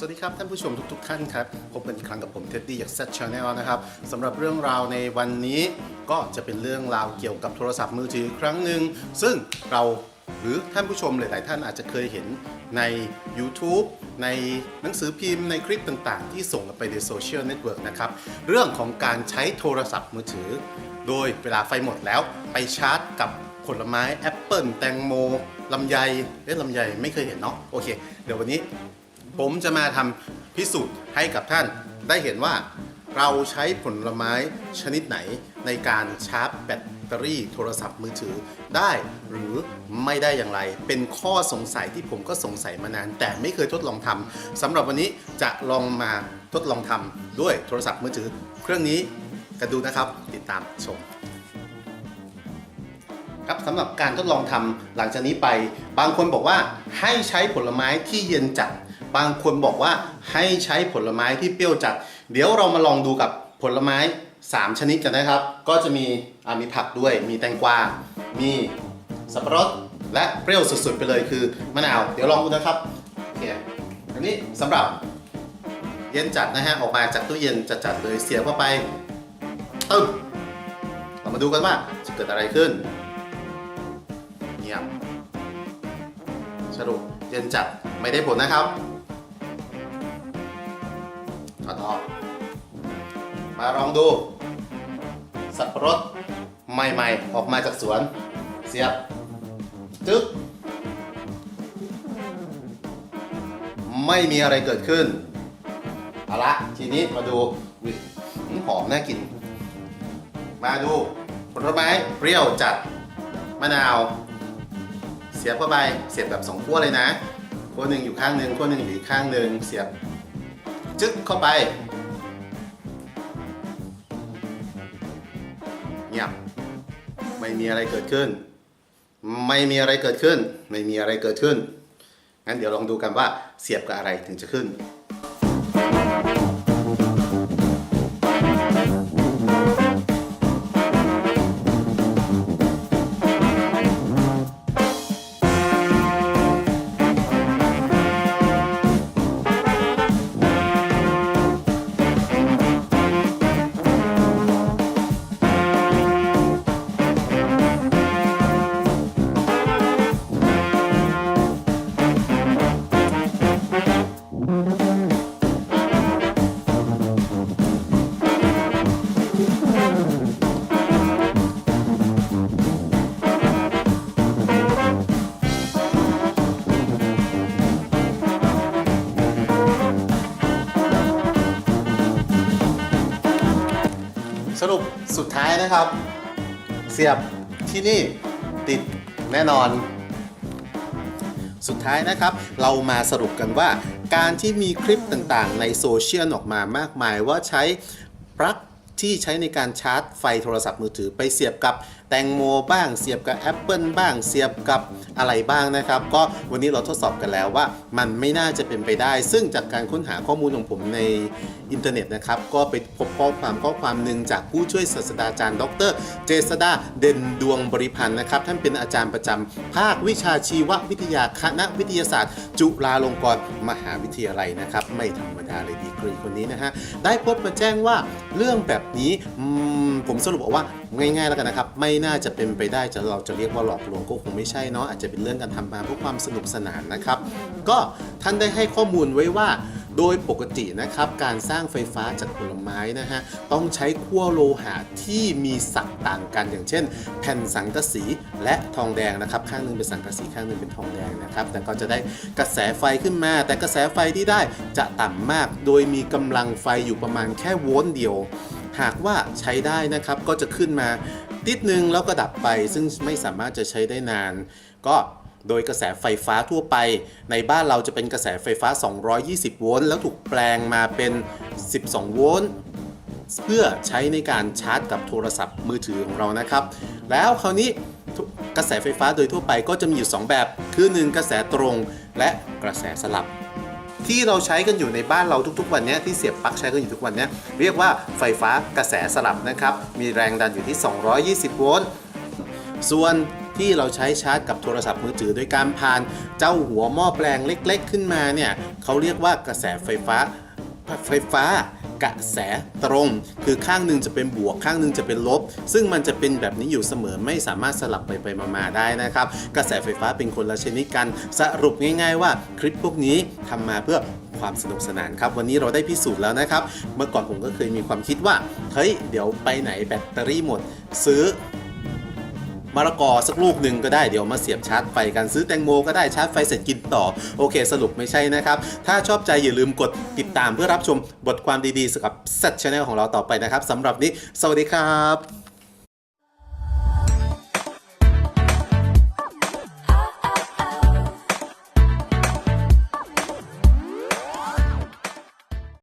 สวัสดีครับท่านผู้ชมทุก ๆ ท่านครับพบกันอีกครั้งกับผมเท็ดดี้จาก Z Channel นะครับสำหรับเรื่องราวในวันนี้ก็จะเป็นเรื่องราวเกี่ยวกับโทรศัพท์มือถือครั้งหนึ่งซึ่งเราหรือท่านผู้ชมหลาย ๆ ท่านอาจจะเคยเห็นใน YouTube ในหนังสือพิมพ์ในคลิปต่าง ๆ ที่ส่งกันไปในโซเชียลเน็ตเวิร์กนะครับ เรื่องของการใช้โทรศัพท์มือถือ โดยเวลาไฟหมดแล้วไปชาร์จกับผลไม้แอปเปิลแตงโมลำไยเอ๊ะลำไยไม่เคยเห็นเนาะโอเค เดี๋ยววันนี้ ผมจะมาทำพิสูจน์ให้กับท่านได้เห็นว่าเราใช้ผลไม้ชนิดไหนในการชาร์จแบตเตอรี่โทรศัพท์มือถือได้หรือไม่ได้อย่างไร เป็นข้อสงสัยที่ผมก็สงสัยมานาน แต่ไม่เคยทดลองทำสำหรับวันนี้จะลองมาทดลองทำด้วยโทรศัพท์มือถือ เครื่องนี้กันดูนะครับติดตามชมครับสำหรับการทดลองทำหลังจากนี้ไป บางคนบอกว่าให้ใช้ผลไม้ที่เย็นจัด บางคนบอกว่าให้ใช้ผลไม้ที่เปรี้ยวจัด เดี๋ยวเรามาลองดูกับผลไม้ 3 ชนิดกันนะครับ ก็จะมีอ่ามีผักด้วย มีแตงกวา มีสับปะรด และเปรี้ยวสุดๆไปเลยคือมะนาว เดี๋ยวลองดูนะครับโอเคอันนี้สำหรับเย็นจัดนะฮะ ออกมาจากตู้เย็นจัดๆเลย เสียบเข้าไปตึ้มเรามาดูกันว่าจะเกิดอะไรขึ้นเงียบสรุปเย็นจัดไม่ได้ผลนะครับ ถอดออกมาลองดู สับปะรดใหม่ๆ ออกมาจากสวน เสียบจึ๊กไม่มีอะไรเกิดขึ้นเอาละทีนี้มาดูอุ๊ยหอมน่ากิน มาดูผลไม้เปรี้ยวจัดมะนาว เสียบเข้าไปเสียบแบบสองขั้วเลยนะขั้วหนึ่งอยู่ข้างหนึ่งขั้วหนึ่งอยู่อีกข้างหนึ่งเสียบ จึ๊กเข้าไป เงียบ ไม่มีอะไรเกิดขึ้น ไม่มีอะไรเกิดขึ้น ไม่มีอะไรเกิดขึ้น งั้นเดี๋ยวลองดูกันว่าเสียบกับอะไรถึงจะขึ้น สุดท้ายนะครับ เสียบที่นี่ติดแน่นอน สุดท้ายนะครับ เรามาสรุปกันว่า การที่มีคลิปต่างๆ ในโซเชียลออกมามากมายว่าใช้ปลั๊กที่ใช้ในการชาร์จไฟโทรศัพท์มือถือไปเสียบกับ แตงโมบ้าง เสียบกับแอปเปิลบ้าง เสียบกับอะไรบ้างนะครับ ก็วันนี้เราทดสอบกันแล้วว่า มันไม่น่าจะเป็นไปได้ ซึ่งจากการค้นหาข้อมูลของผมในอินเทอร์เน็ตนะครับก็ไปพบข้อความข้อความหนึ่งจากผู้ช่วยศาสตราจารย์ ดร เจษดาเด่นดวงบริพันธ์นะครับท่านเป็นอาจารย์ประจำภาควิชาชีววิทยาคณะวิทยาศาสตร์ จุฬาลงกรณ์มหาวิทยาลัยนะครับไม่ธรรมดาเลยดีกรีคนนี้นะฮะได้พบมาแจ้งว่าเรื่องแบบนี้ผมสรุปบอกว่า ง่ายๆแล้วกันนะครับ ไม่น่าจะเป็นไปได้จะเราจะเรียกว่าหลอกลวงก็คงไม่ใช่เนาะอาจจะเป็นเรื่องการทำมาเพื่อความสนุกสนานนะครับ ก็ท่านได้ให้ข้อมูลไว้ว่า โดยปกตินะครับการสร้างไฟฟ้าจากผลไม้นะฮะต้องใช้ขั้วโลหะที่มีศักต่างกันอย่างเช่น แผ่นสังกะสีและทองแดงนะครับ ข้างหนึงเป็นสังกะสีข้างหนึงเป็นทองแดงนะครับแต่ก็จะได้กระแสไฟขึ้นมา แต่กระแสไฟที่ได้จะต่ำมาก โดยมีกำลังไฟอยู่ประมาณแค่โวลต์เดียว หากว่าใช้ได้นะครับก็จะขึ้นมาติดนึงแล้วก็ดับไป ซึ่งไม่สามารถจะใช้ได้นาน ก็โดยกระแสไฟฟ้าทั่วไป ในบ้านเราจะเป็นกระแสไฟฟ้า 220 โวลต์แล้วถูกแปลงมาเป็น 12 โวลต์เพื่อใช้ในการชาร์จกับโทรศัพท์มือถือของเรานะครับ แล้วคราวนี้กกระแสไฟฟ้าโดยทั่วไปก็จะมีอยู่ 2 แบบ คือ 1 กระแสตรงและกระแสสลับ ที่เราใช้กันอยู่ในบ้านเราทุกๆ วันนี้ที่เสียบปลั๊กใช้กันอยู่ทุกวันนี้เรียกว่าไฟฟ้ากระแสสลับนะครับ มีแรงดันอยู่ที่ 220 โวลต์ส่วนที่เราใช้ชาร์จกับโทรศัพท์มือถือโดยการผ่านเจ้าหัวหม้อแปลงเล็ก ๆ ขึ้นมาเนี่ยเขาเรียกว่ากระแสไฟฟ้าไฟฟ้า กระแสตรง คือข้างหนึ่งจะเป็นบวกข้างหนึ่งจะเป็นลบ ซึ่งมันจะเป็นแบบนี้อยู่เสมอไม่สามารถสลับไปไปมาๆได้นะครับ กระแสไฟฟ้าเป็นคนละชนิดกัน สรุปง่าย ๆ ว่าคลิปพวกนี้ทำมาเพื่อความสนุกสนานครับ วันนี้เราได้พิสูจน์แล้วนะครับ เมื่อก่อนผมก็เคยมีความคิดว่า เฮ้ย เดี๋ยวไปไหนแบตเตอรี่หมด ซื้อ มะละกอสักลูกหนึ่งก็ได้เดี๋ยวมาเสียบชาร์จไฟกันซื้อแตงโมก็ได้ชาร์จไฟเสร็จกินต่อ โอเค สรุปไม่ใช่นะครับ ถ้าชอบใจอย่าลืมกดติดตามเพื่อรับชมบทความดีๆสกับ Set Channel ของเราต่อไปนะครับสำหรับนี้ สวัสดีครับ